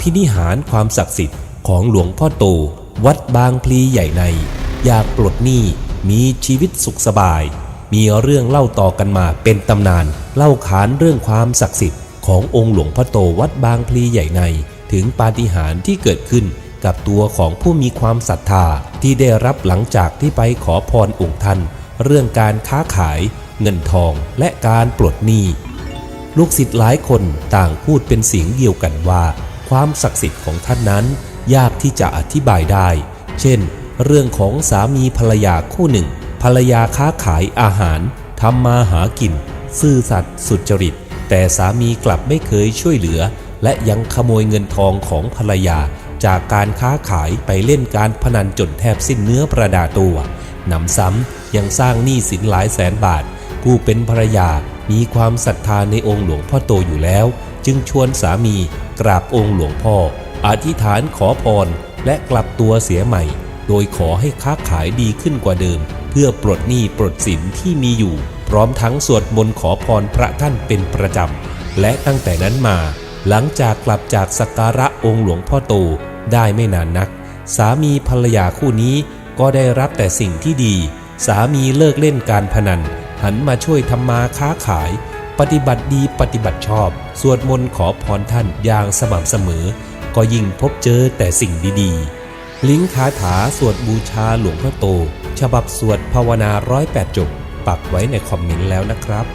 ภินิหารความศักดิ์สิทธิ์ของหลวงพ่อโต วัดบางพลีใหญ่ใน อยากปลดหนี้มีชีวิตสุขสบาย มีเรื่องเล่าต่อกันมาเป็นตำนาน เล่าขานเรื่องความศักดิ์สิทธิ์ขององค์หลวงพ่อโตวัดบางพลีใหญ่ใน ถึงปาฏิหาริย์ที่เกิดขึ้นกับตัวของผู้มีความศรัทธาที่ได้รับหลังจากที่ไปขอพรองค์ท่าน เรื่องการค้าขาย เงินทองและการปลดหนี้ลูกศิษย์หลายคนต่างพูดเป็นเสียงเดียวกันว่า ความศักดิ์สิทธิ์ของท่านนั้น ยากที่จะอธิบายได้ เช่น เรื่องของสามีภรรยาคู่หนึ่ง ภรรยาค้าขายอาหารทำมาหากิน ซื่อสัตย์สุจริต แต่สามีกลับไม่เคยช่วยเหลือ และยังขโมยเงินทองของภรรยา จากการค้าขายไปเล่นการพนันจนแทบสิ้นเนื้อประดาตัวนำซ้ำยังสร้างหนี้สินหลายแสนบาท ผู้เป็นภรรยามีความศรัทธาในองค์หลวงพ่อโตอยู่แล้ว จึงชวนสามี กราบองค์หลวงพ่อ อธิษฐานขอพรและกลับตัวเสียใหม่ โดยขอให้ค้าขายดีขึ้นกว่าเดิม เพื่อปลดหนี้ปลดสินที่มีอยู่ พร้อมทั้งสวดมนต์ขอพรพระท่านเป็นประจำ และตั้งแต่นั้นมา หลังจากกลับจากสักการะองค์หลวงพ่อโตได้ไม่นานนัก สามีภรรยาคู่นี้ก็ได้รับแต่สิ่งที่ดี สามีเลิกเล่นการพนัน หันมาช่วยทำมาค้าขาย ปฏิบัติดีปฏิบัติชอบ สวดมนต์ขอพรท่านอย่างสม่ำเสมอ ก็ยิ่งพบเจอแต่สิ่งดีๆ ลิงก์คาถาสวดบูชาหลวงพ่อโต ฉบับสวดภาวนาร้อยแปดจบ ปักไว้ในคอมเมนต์แล้วนะครับ